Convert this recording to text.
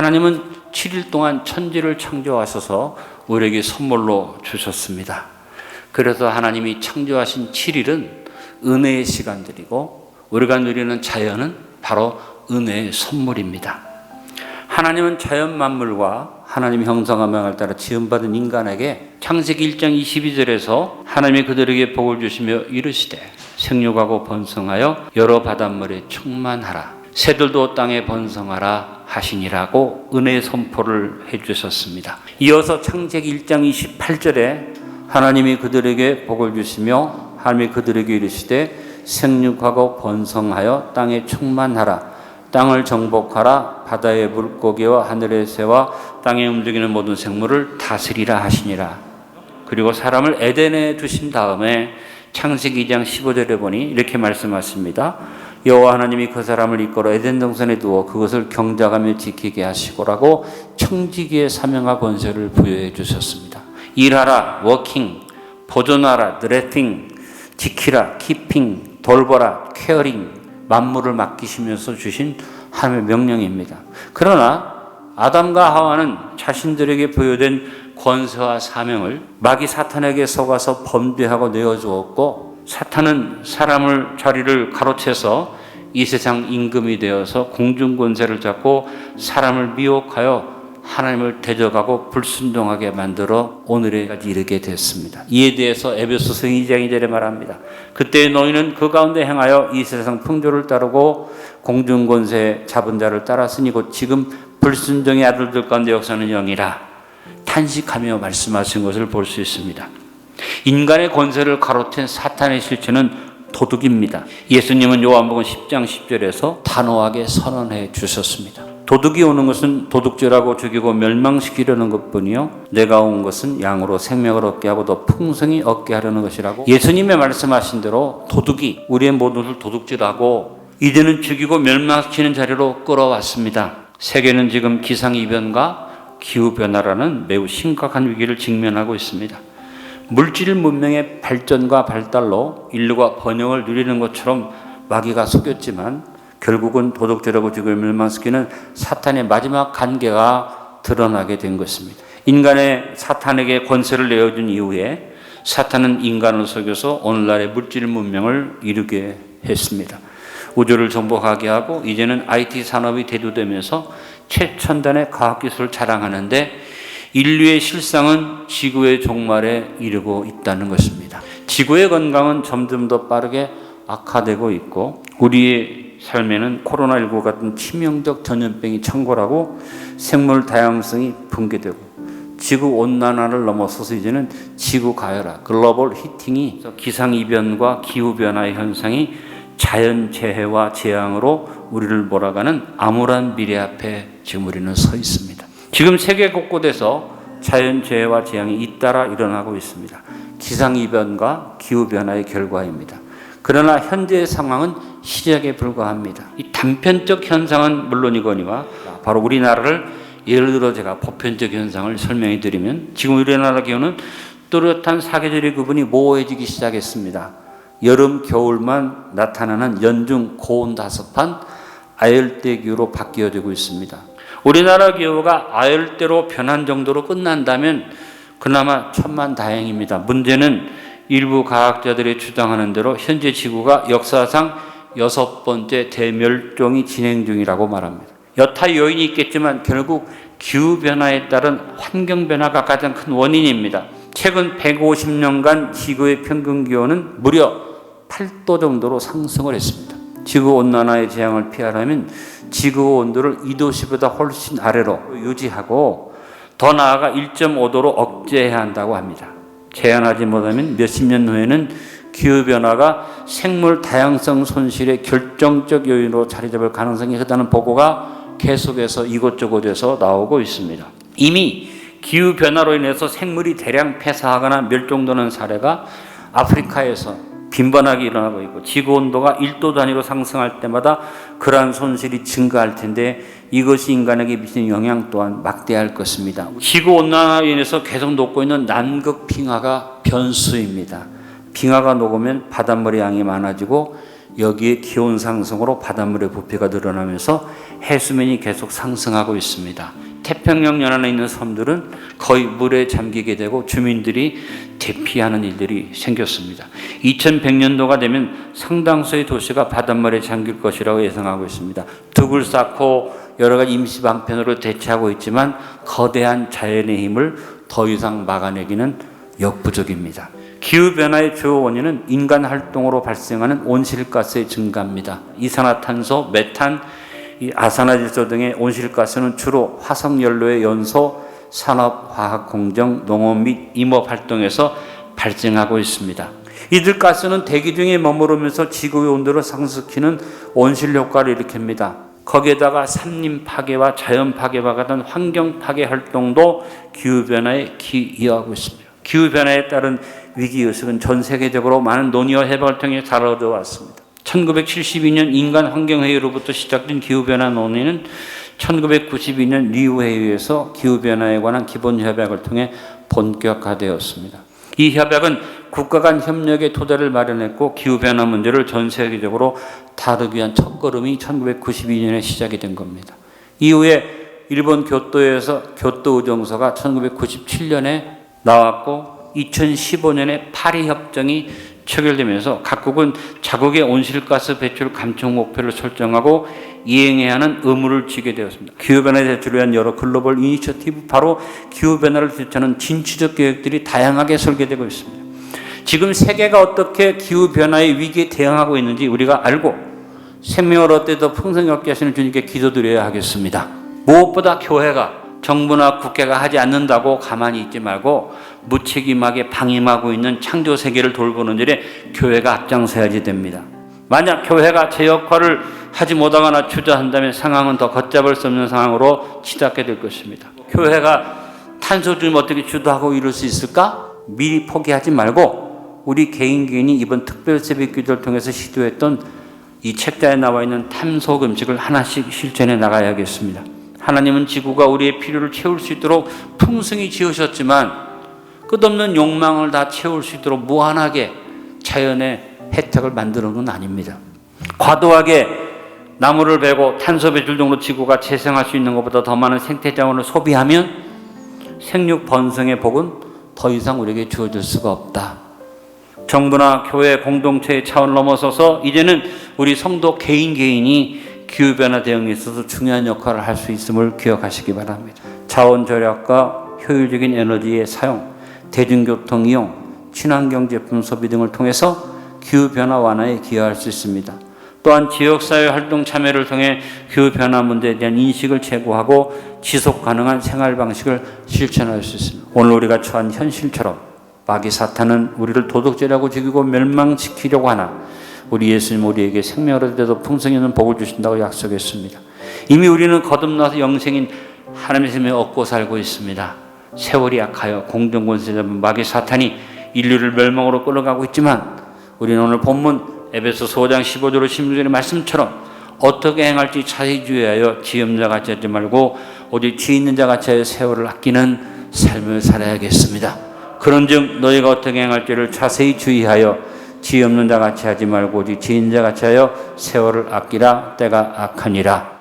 하나님은 7일 동안 천지를 창조하셔서 우리에게 선물로 주셨습니다. 그래서 하나님이 창조하신 7일은 은혜의 시간들이고 우리가 누리는 자연은 바로 은혜의 선물입니다. 하나님은 자연 만물과 하나님 형상과 명을 따라 지음받은 인간에게 창세기 1장 22절에서 하나님이 그들에게 복을 주시며 이르시되 생육하고 번성하여 여러 바닷물에 충만하라 새들도 땅에 번성하라 하시니라고 은혜의 선포를 해 주셨습니다. 이어서 창세기 1장 28절에 하나님이 그들에게 복을 주시며 하나님이 그들에게 이르시되 생육하고 번성하여 땅에 충만하라 땅을 정복하라 바다의 물고기와 하늘의 새와 땅에 움직이는 모든 생물을 다스리라 하시니라. 그리고 사람을 에덴에 두신 다음에 창세기 2장 15절에 보니 이렇게 말씀하십니다. 여호와 하나님이 그 사람을 이끌어 에덴 동산에 두어 그것을 경작하며 지키게 하시고라고 청지기의 사명과 권세를 부여해 주셨습니다. 일하라, 워킹, 보존하라, 드레팅, 지키라, 키핑, 돌보라, 케어링, 만물을 맡기시면서 주신 하나님의 명령입니다. 그러나 아담과 하와는 자신들에게 부여된 권세와 사명을 마귀 사탄에게 속아서 범죄하고 내어 주었고 사탄은 사람을 자리를 가로채서 이 세상 임금이 되어서 공중 권세를 잡고 사람을 미혹하여 하나님을 대적하고 불순종하게 만들어 오늘에까지 이르게 됐습니다. 이에 대해서 에베소서 2장 2절에 말합니다. 그때 너희는 그 가운데 행하여 이 세상 풍조를 따르고 공중 권세 잡은 자를 따랐으니 곧 지금 불순종의 아들들 가운데 역사는 영이라 탄식하며 말씀하신 것을 볼 수 있습니다. 인간의 권세를 가로챈 사탄의 실체는 도둑입니다. 예수님은 요한복음 10장 10절에서 단호하게 선언해 주셨습니다. 도둑이 오는 것은 도둑질하고 죽이고 멸망시키려는 것뿐이요 내가 온 것은 양으로 생명을 얻게 하고 더 풍성히 얻게 하려는 것이라고 예수님의 말씀하신 대로 도둑이 우리의 모든 것을 도둑질하고 이제는 죽이고 멸망시키는 자리로 끌어왔습니다. 세계는 지금 기상이변과 기후변화라는 매우 심각한 위기를 직면하고 있습니다. 물질 문명의 발전과 발달로 인류가 번영을 누리는 것처럼 마귀가 속였지만 결국은 도덕질하고 지구 멸망시키는 사탄의 마지막 관계가 드러나게 된 것입니다. 인간의 사탄에게 권세를 내어준 이후에 사탄은 인간을 속여서 오늘날의 물질 문명을 이루게 했습니다. 우주를 정복하게 하고 이제는 IT 산업이 대두되면서 최첨단의 과학기술을 자랑하는데 인류의 실상은 지구의 종말에 이르고 있다는 것입니다. 지구의 건강은 점점 더 빠르게 악화되고 있고 우리의 삶에는 코로나19 같은 치명적 전염병이 창궐하고 생물 다양성이 붕괴되고 지구 온난화를 넘어서서 이제는 지구 가열화, 글로벌 히팅이 기상 이변과 기후 변화의 현상이 자연 재해와 재앙으로 우리를 몰아가는 암울한 미래 앞에 지금 우리는 서 있습니다. 지금 세계 곳곳에서 자연 재해와 재앙이 잇따라 일어나고 있습니다. 기상 이변과 기후 변화의 결과입니다. 그러나 현재의 상황은 시작에 불과합니다. 이 단편적 현상은 물론이거니와 바로 우리나라를 예를 들어 제가 보편적 현상을 설명해 드리면 지금 우리나라 기온은 뚜렷한 사계절의 구분이 모호해지기 시작했습니다. 여름, 겨울만 나타나는 연중 고온다습한 아열대 기후로 바뀌어지고 있습니다. 우리나라 기후가 아열대로 변한 정도로 끝난다면 그나마 천만 다행입니다. 문제는 일부 과학자들이 주장하는 대로 현재 지구가 역사상 여섯 번째 대멸종이 진행 중이라고 말합니다. 여타 요인이 있겠지만 결국 기후 변화에 따른 환경 변화가 가장 큰 원인입니다. 최근 150년간 지구의 평균 기온은 무려 8도 정도로 상승을 했습니다. 지구 온난화의 재앙을 피하려면 지구 온도를 2도씨보다 훨씬 아래로 유지하고 더 나아가 1.5도로 억제해야 한다고 합니다. 제한하지 못하면 몇십 년 후에는 기후변화가 생물 다양성 손실의 결정적 요인으로 자리 잡을 가능성이 크다는 보고가 계속해서 이곳저곳에서 나오고 있습니다. 이미 기후변화로 인해서 생물이 대량 폐사하거나 멸종되는 사례가 아프리카에서 빈번하게 일어나고 있고 지구 온도가 1도 단위로 상승할 때마다 그러한 손실이 증가할 텐데 이것이 인간에게 미치는 영향 또한 막대할 것입니다. 지구 온난화로 인해서 계속 녹고 있는 남극 빙하가 변수입니다. 빙하가 녹으면 바닷물의 양이 많아지고 여기에 기온 상승으로 바닷물의 부피가 늘어나면서 해수면이 계속 상승하고 있습니다. 태평양 연안에 있는 섬들은 거의 물에 잠기게 되고 주민들이 대피하는 일들이 생겼습니다. 2100년도가 되면 상당수의 도시가 바닷물에 잠길 것이라고 예상하고 있습니다. 둑을 쌓고 여러 가지 임시 방편으로 대체하고 있지만 거대한 자연의 힘을 더 이상 막아내기는 역부족입니다. 기후 변화의 주요 원인은 인간 활동으로 발생하는 온실가스의 증가입니다. 이산화탄소, 메탄, 이 아산화질소 등의 온실가스는 주로 화석 연료의 연소, 산업, 화학 공정, 농업 및 임업 활동에서 발생하고 있습니다. 이들 가스는 대기 중에 머무르면서 지구의 온도를 상승시키는 온실 효과를 일으킵니다. 거기에다가 산림 파괴와 자연 파괴와 같은 환경 파괴 활동도 기후 변화에 기여하고 있습니다. 기후 변화에 따른 위기 의식은 전 세계적으로 많은 논의와 해박을 통해 자라져 왔습니다. 1972년 인간 환경 회의로부터 시작된 기후 변화 논의는 1992년 리우 회의에서 기후 변화에 관한 기본 협약을 통해 본격화되었습니다. 이 협약은 국가 간 협력의 토대를 마련했고 기후 변화 문제를 전 세계적으로 다루기 위한 첫걸음이 1992년에 시작이 된 겁니다. 이후에 일본 교토에서 교토 의정서가 1997년에 나왔고 2015년에 파리 협정이 체결되면서 각국은 자국의 온실가스 배출 감축 목표를 설정하고 이행해야 하는 의무를 지게 되었습니다. 기후변화에 대처를 위한 여러 글로벌 이니셔티브, 바로 기후변화를 대처하는 진취적 계획들이 다양하게 설계되고 있습니다. 지금 세계가 어떻게 기후변화의 위기에 대응하고 있는지 우리가 알고 생명을 얻되 더 풍성히 얻게 하시는 주님께 기도드려야 하겠습니다. 무엇보다 교회가 정부나 국회가 하지 않는다고 가만히 있지 말고 무책임하게 방임하고 있는 창조 세계를 돌보는 일에 교회가 앞장서야지 됩니다. 만약 교회가 제 역할을 하지 못하거나 주저한다면 상황은 더 걷잡을 수 없는 상황으로 치닫게 될 것입니다. 교회가 탄소 좀 어떻게 주도하고 이룰 수 있을까? 미리 포기하지 말고 우리 개인 개인이 이번 특별 새벽 기도를 통해서 시도했던 이 책자에 나와 있는 탄소 금식을 하나씩 실천해 나가야겠습니다. 하나님은 지구가 우리의 필요를 채울 수 있도록 풍성히 지으셨지만 끝없는 욕망을 다 채울 수 있도록 무한하게 자연의 혜택을 만드는 건 아닙니다. 과도하게 나무를 베고 탄소 배출 등으로 지구가 재생할 수 있는 것보다 더 많은 생태 자원을 소비하면 생육 번성의 복은 더 이상 우리에게 주어질 수가 없다. 정부나 교회 공동체의 차원을 넘어서서 이제는 우리 성도 개인 개인이 기후 변화 대응에 있어서 중요한 역할을 할 수 있음을 기억하시기 바랍니다. 자원 절약과 효율적인 에너지의 사용, 대중교통 이용, 친환경 제품 소비 등을 통해서 기후 변화 완화에 기여할 수 있습니다. 또한 지역사회 활동 참여를 통해 기후 변화 문제에 대한 인식을 제고하고 지속 가능한 생활 방식을 실천할 수 있습니다. 오늘 우리가 처한 현실처럼 마귀 사탄은 우리를 도덕질하고 죽이고 멸망시키려고 하나 우리 예수님 우리에게 생명을 얻어도 풍성히 있는 복을 주신다고 약속했습니다. 이미 우리는 거듭나서 영생인 하나님의 생명을 얻고 살고 있습니다. 세월이 약하여 공정권세 잡은 마귀 사탄이 인류를 멸망으로 끌어가고 있지만 우리는 오늘 본문 에베소 5장 15절로 16절의 말씀처럼 어떻게 행할지 자세히 주의하여 지 없는 자 같이 하지 말고 오직 지 있는 자 같이 하여 세월을 아끼는 삶을 살아야겠습니다. 그런즉 너희가 어떻게 행할지를 자세히 주의하여 지 없는 자 같이 하지 말고 오직 지 있는 자 같이 하여 세월을 아끼라 때가 악하니라.